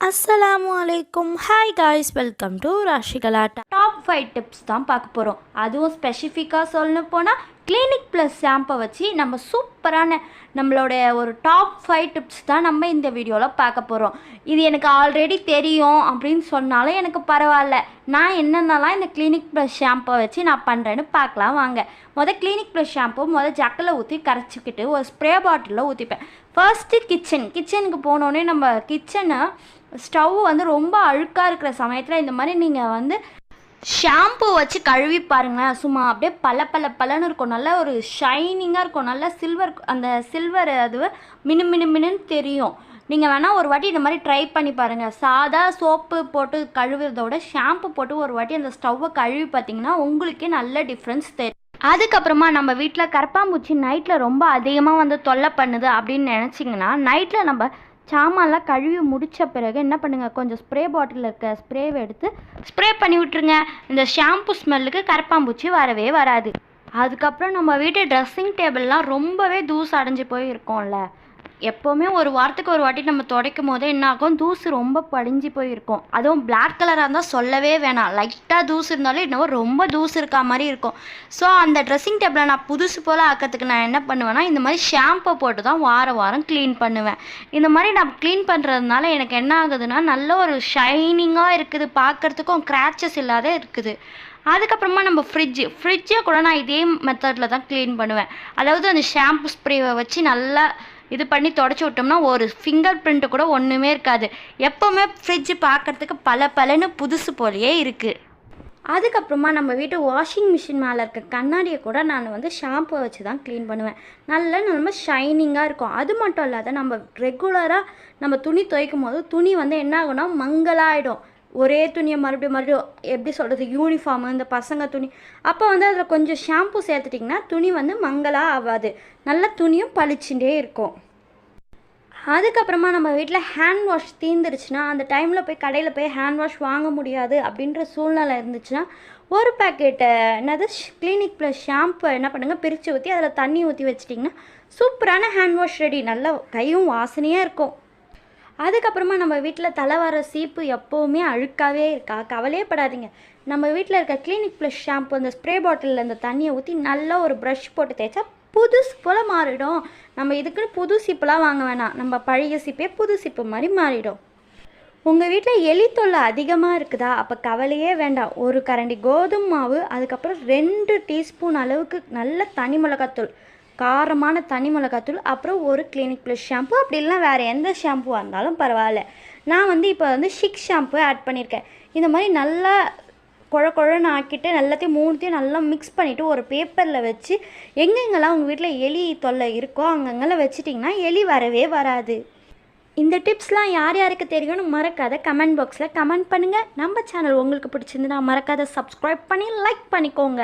அஸ்ஸலாமு அலைக்கும் hi guys welcome to Rashigalatta top five tips தான் பார்க்க போகிறோம் அதுவும் ஸ்பெசிஃபிக்காக சொல்லணும் போனால் கிளினிக் ப்ளஸ் ஷாம்பை வச்சு நம்ம சூப்பரான நம்மளோட ஒரு டாப் ஃபைவ் டிப்ஸ் தான் நம்ம இந்த வீடியோவில் பார்க்க போகிறோம் இது எனக்கு ஆல்ரெடி தெரியும் அப்படின்னு சொன்னாலும் எனக்கு பரவாயில்ல. நான் என்னென்னலாம் இந்த கிளினிக் ப்ளஸ் ஷாம்பை வச்சு நான் பண்ணுறேன்னு பார்க்கலாம் வாங்க. மொதல் கிளினிக் ப்ளஸ் ஷாம்பு மொதல் ஜக்கில் ஊற்றி கரைச்சிக்கிட்டு ஒரு ஸ்ப்ரே பாட்டிலில் ஊற்றிப்பேன் ஃபர்ஸ்ட்டு கிச்சன் கிச்சனுக்கு போனோடனே நம்ம கிச்சனை ஸ்டவ் வந்து ரொம்ப அழுக்காக இருக்கிற சமயத்தில் இந்த மாதிரி நீங்கள் வந்து ஷாம்பு வச்சு கழுவி பாருங்களேன் சும்மா அப்படியே பல பல பலன்னு இருக்கும். நல்லா ஒரு ஷைனிங்காக இருக்கும். நல்லா சில்வர் அந்த சில்வர் அது மினு மினு மினுன்னு தெரியும். நீங்கள் வேணால் ஒரு வாட்டி இந்த மாதிரி ட்ரை பண்ணி பாருங்கள் சாதா சோப்பு போட்டு கழுவுறத விட ஷாம்பு போட்டு ஒரு வாட்டி அந்த ஸ்டவ்வை கழுவி பார்த்தீங்கன்னா உங்களுக்கே நல்ல டிஃப்ரென்ஸ் தெரியும் அதுக்கப்புறமா நம்ம வீட்டில் கரப்பாம்பூச்சி நைட்டில் ரொம்ப அதிகமாக வந்து தொல்லை பண்ணுது அப்படின்னு நினச்சிங்கன்னா நைட்டில் நம்ம சாமான்லாம் கழுவி முடித்த பிறகு என்ன பண்ணுங்கள் கொஞ்சம் ஸ்ப்ரே பாட்டிலில் இருக்க ஸ்ப்ரேவை எடுத்து ஸ்ப்ரே பண்ணி விட்டுருங்க. இந்த ஷாம்பு ஸ்மெல்லுக்கு கரப்பாம்பூச்சி வரவே வராது. அதுக்கப்புறம் நம்ம வீட்டு ட்ரெஸ்ஸிங் டேபிள்லாம் ரொம்பவே தூசு அடைஞ்சு போயிருக்கோம்ல. எப்போவுமே ஒரு வாரத்துக்கு ஒரு வாட்டி நம்ம துடைக்கும் போது என்ன ஆகும்? தூசு ரொம்ப படிஞ்சு போயிருக்கும். அதுவும் பிளாக் கலராக இருந்தால் சொல்லவே வேணாம். லைட்டாக தூசு இருந்தாலும் என்னவோ ரொம்ப தூசு இருக்கா மாதிரி இருக்கும். ஸோ அந்த ட்ரெஸ்ஸிங் டேபிளை நான் புதுசு போல் ஆக்கிறதுக்கு நான் என்ன பண்ணுவேன்னா இந்த மாதிரி ஷாம்பை போட்டு தான் வாரம் வாரம் க்ளீன் பண்ணுவேன். இந்த மாதிரி நான் க்ளீன் பண்ணுறதுனால எனக்கு என்ன ஆகுதுன்னா நல்ல ஒரு ஷைனிங்காக இருக்குது. பார்க்குறதுக்கும் கிராச்சஸ் இல்லாத இருக்குது. அதுக்கப்புறமா நம்ம ஃப்ரிட்ஜு ஃப்ரிட்ஜை கூட நான் இதே மெத்தடில் தான் க்ளீன் பண்ணுவேன். அதாவது அந்த ஷாம்பு ஸ்ப்ரேவை வச்சு நல்லா இது பண்ணி தொடச்சி விட்டோம்னா ஒரு ஃபிங்கர் பிரிண்ட்டு கூட ஒன்றுமே இருக்காது. எப்போவுமே ஃப்ரிட்ஜ் பார்க்குறதுக்கு பல பலன்னு புதுசு போலயே இருக்குது அதுக்கப்புறமா நம்ம வீட்டு வாஷிங் மிஷின் மேலே இருக்க கண்ணாடியை கூட நான் வந்து ஷாம்பு வச்சு தான் க்ளீன் பண்ணுவேன். நல்ல நம்ம ஷைனிங்காக இருக்கும். அது மட்டும் இல்லாத நம்ம ரெகுலராக நம்ம துணி துவைக்கும் போது துணி வந்து என்ன ஆகும்னா மங்கலாயிடும். ஒரே துணியை மறுபடியும் மறுபடியும் எப்படி சொல்கிறது யூனிஃபார்மு இந்த பசங்க துணி. அப்போ வந்து அதில் கொஞ்சம் ஷாம்பு சேர்த்துட்டிங்கன்னா துணி வந்து மங்கலாக ஆகாது நல்ல துணியும் பளிச்சுட்டே இருக்கும். அதுக்கப்புறமா நம்ம வீட்டில் ஹேண்ட் வாஷ் தீந்துருச்சுன்னா அந்த டைமில் போய் கடையில் போய் ஹேண்ட் வாஷ் வாங்க முடியாது அப்படின்ற சூழ்நிலை இருந்துச்சுன்னா ஒரு பேக்கெட்டு என்னது கிளினிக் ப்ளஸ் ஷாம்பு என்ன பண்ணுங்கள் பிரித்து ஊற்றி அதில் தண்ணி ஊற்றி வச்சிட்டிங்கன்னா சூப்பரான ஹேண்ட் வாஷ் ரெடி நல்ல கையும் வாசனையாக இருக்கும். அதுக்கப்புறமா நம்ம வீட்டில் தலை வர சீப்பு எப்போவுமே அழுக்காவே இருக்கா? கவலையே படாதீங்க. நம்ம வீட்டில் இருக்க கிளினிக் ப்ளஸ் ஷாம்பு அந்த ஸ்ப்ரே பாட்டிலில் இந்த தண்ணியை ஊற்றி நல்லா ஒரு ப்ரஷ் போட்டு தேய்ச்சா புதுசு போல் மாறிடும். நம்ம இதுக்குன்னு புது சீப்புலாம் வாங்க வேணாம். நம்ம பழைய சீப்பே புது சீப்பு மாதிரி மாறிடும். உங்கள் வீட்டில் எலி தொல்லை அதிகமாக இருக்குதா? அப்போ கவலையே வேண்டாம். ஒரு கரண்டி கோதுமை மாவு அதுக்கப்புறம் ரெண்டு டீஸ்பூன் அளவுக்கு நல்ல தனி மிளகாத்தூள். காரமான தனி மிளகாத்தூள் அப்புறம் ஒரு கிளினிக் ப்ளஸ் ஷாம்பு அப்படி இல்லைனா வேறு எந்த ஷாம்புவாக இருந்தாலும் பரவாயில்ல. நான் வந்து இப்போ வந்து ஷிக் ஷாம்பு ஆட் பண்ணியிருக்கேன். இந்த மாதிரி நல்லா குழ குழன்னு ஆக்கிட்டு எல்லாத்தையும் மூணுத்தையும் நல்லா மிக்ஸ் பண்ணிவிட்டு ஒரு பேப்பரில் வச்சு எங்கெங்கெல்லாம் உங்கள் வீட்டில் எலி தொல்லை இருக்கோ அங்கங்கெல்லாம் வச்சிட்டிங்கன்னா எலி வரவே வராது. இந்த டிப்ஸ்லாம் யார் யாருக்கு தெரியும்னு மறக்காத கமெண்ட் பாக்ஸில் கமெண்ட் பண்ணுங்கள் நம்ம சேனல் உங்களுக்கு பிடிச்சிருந்துன்னா மறக்காத சப்ஸ்கிரைப் பண்ணி லைக் பண்ணிக்கோங்க.